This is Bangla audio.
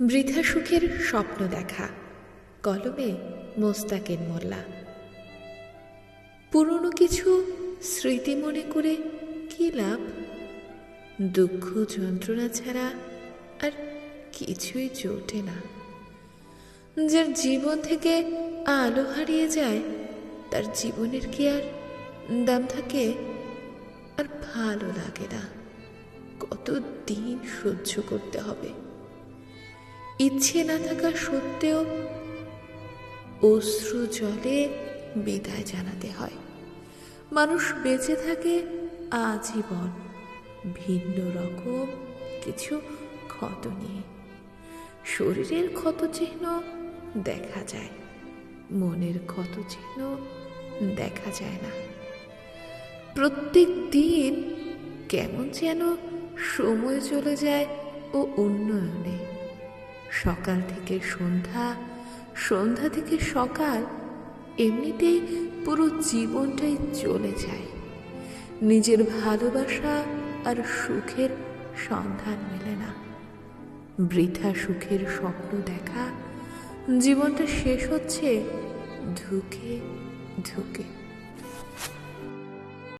বৃথা সুখের স্বপ্ন দেখা, কলমে মোস্তাকের মোল্লা। পুরনো কিছু স্মৃতি মনে করে কি লাভ? দুঃখ, যন্ত্রণা ছাড়া আর কিছুই জোটে না। যার জীবন থেকে আলো হারিয়ে যায়, তার জীবনের কি আর দাম থাকে? আর ভালো লাগে না। কত দিন সহ্য করতে হবে? ইচ্ছে না থাকা সত্ত্বেও অশ্রু জলে বিদায় জানাতে হয়। মানুষ বেঁচে থাকে আজীবন ভিন্ন রকম কিছু ক্ষত নিয়ে। শরীরের ক্ষত চিহ্ন দেখা যায়, মনের ক্ষত চিহ্ন দেখা যায় না। প্রত্যেক দিন কেমন যেন সময় চলে যায় ও উন্নয়নে সকাল থেকে সন্ধ্যা সন্ধ্যা থেকে সকাল, এমনিতেই পুরো জীবনটাই চলে যায়। নিজের ভালোবাসা আর সুখের সন্ধান মেলে না। বৃথা সুখের স্বপ্ন দেখা, জীবনটা শেষ হচ্ছে ধুকে ধুকে